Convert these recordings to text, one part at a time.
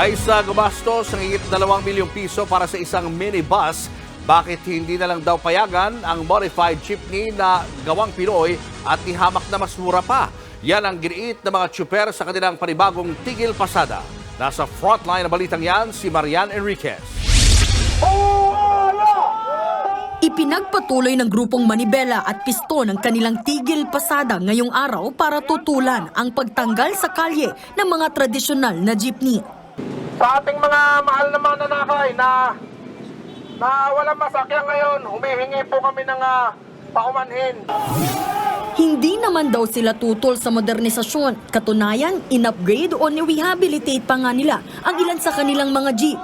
ay sa gumastos ng higit 2 milyong piso para sa isang minibus. Bakit hindi na lang daw payagan ang modified jeepney na gawang Pinoy at ihamak na mas mura pa? Yan ang giniit ng mga tsuper sa kanilang panibagong tigil pasada. Nasa frontline na balitang yan si Marian Enriquez. Ipinagpatuloy ng grupong Manibela at Piston ang kanilang tigil pasada ngayong araw para tutulan ang pagtanggal sa kalye ng mga tradisyonal na jeepney. Sa ating mga mahal na mananakay na na walang masakyan ngayon, humihingi po kami ng ah, paumanhin. Hindi naman daw sila tutol sa modernisasyon. Katunayan, in-upgrade o ni-rehabilitate pa nga nila ang ilan sa kanilang mga jeep.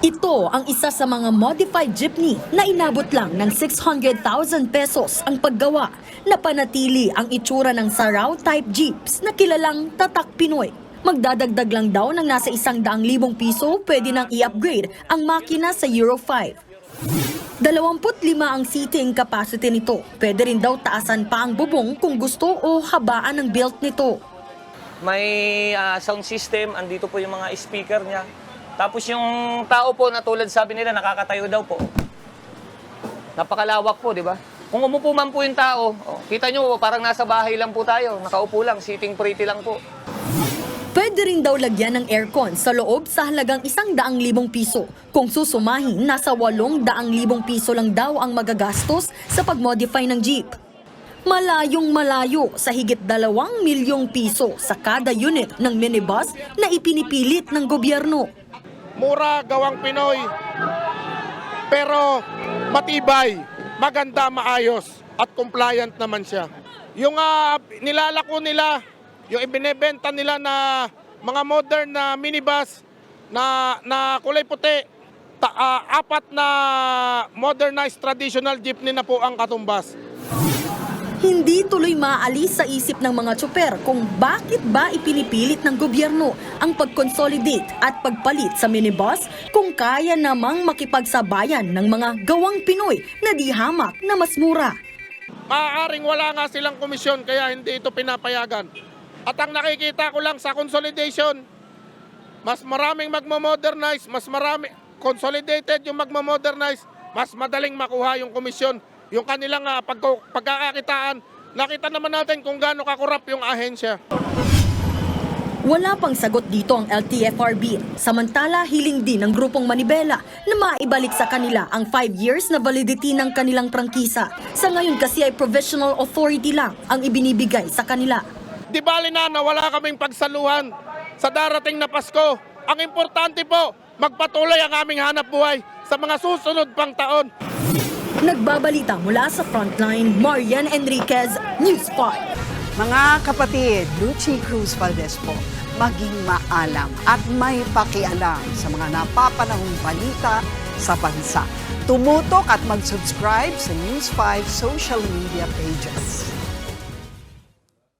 Ito ang isa sa mga modified jeepney na inabot lang ng 600,000 pesos ang paggawa na panatili ang itsura ng Saraw type jeeps na kilalang Tatak Pinoy. Magdadagdag lang daw ng nasa isang daang libong piso pwede nang i-upgrade ang makina sa Euro 5. 25 ang seating capacity nito. Pwede rin daw taasan pa ang bubong kung gusto o habaan ang built nito. May ah, sound system, andito po yung mga speaker niya. Tapos yung tao po na tulad sabi nila nakakatayo daw po. Napakalawak po, di ba? Kung umupo man po yung tao, oh, kita nyo parang nasa bahay lang po tayo. Nakaupo lang, sitting pretty lang po. Pwede rin daw lagyan ng aircon sa loob sa halagang isang daang libong piso. Kung susumahin, nasa walong daang libong piso lang daw ang magagastos sa pagmodify ng jeep. Malayong malayo sa higit dalawang milyong piso sa kada unit ng minibus na ipinipilit ng gobyerno. Mura, gawang Pinoy, pero matibay, maganda, maayos, at compliant naman siya. Yung ah, nilalako nila, yung ibinebenta nila na mga modern na minibus na, na kulay puti, ta- ah, apat na modernized traditional jeepney na po ang katumbas. Hindi tuloy maalis sa isip ng mga tsoper kung bakit ba ipinipilit ng gobyerno ang pag-consolidate at pagpalit sa minibus kung kaya namang makipagsabayan ng mga gawang Pinoy na di hamak na mas mura. Maaaring wala nga silang komisyon kaya hindi ito pinapayagan. At ang nakikita ko lang sa consolidation, mas maraming magmo-modernize, mas marami consolidated yung magmo-modernize, mas madaling makuha yung komisyon. Yung kanilang ah, pag, pagkakakitaan, nakita naman natin kung gaano kakurap yung ahensya. Wala pang sagot dito ang LTFRB. Samantala, hiling din ng grupong Manibela na maibalik sa kanila ang 5 years na validity ng kanilang prangkisa. Sa ngayon kasi ay provisional authority lang ang ibinibigay sa kanila. Di bali na na wala kaming pagsaluhan sa darating na Pasko. Ang importante po, magpatuloy ang aming hanap buhay sa mga susunod pang taon. Nagbabalita mula sa Frontline, Marian Enriquez, News 5. Mga kapatid, Lucy Cruz Valdez po, maging maalam at may pakialam sa mga napapanahong balita sa bansa. Tumutok at mag-subscribe sa News 5 social media pages.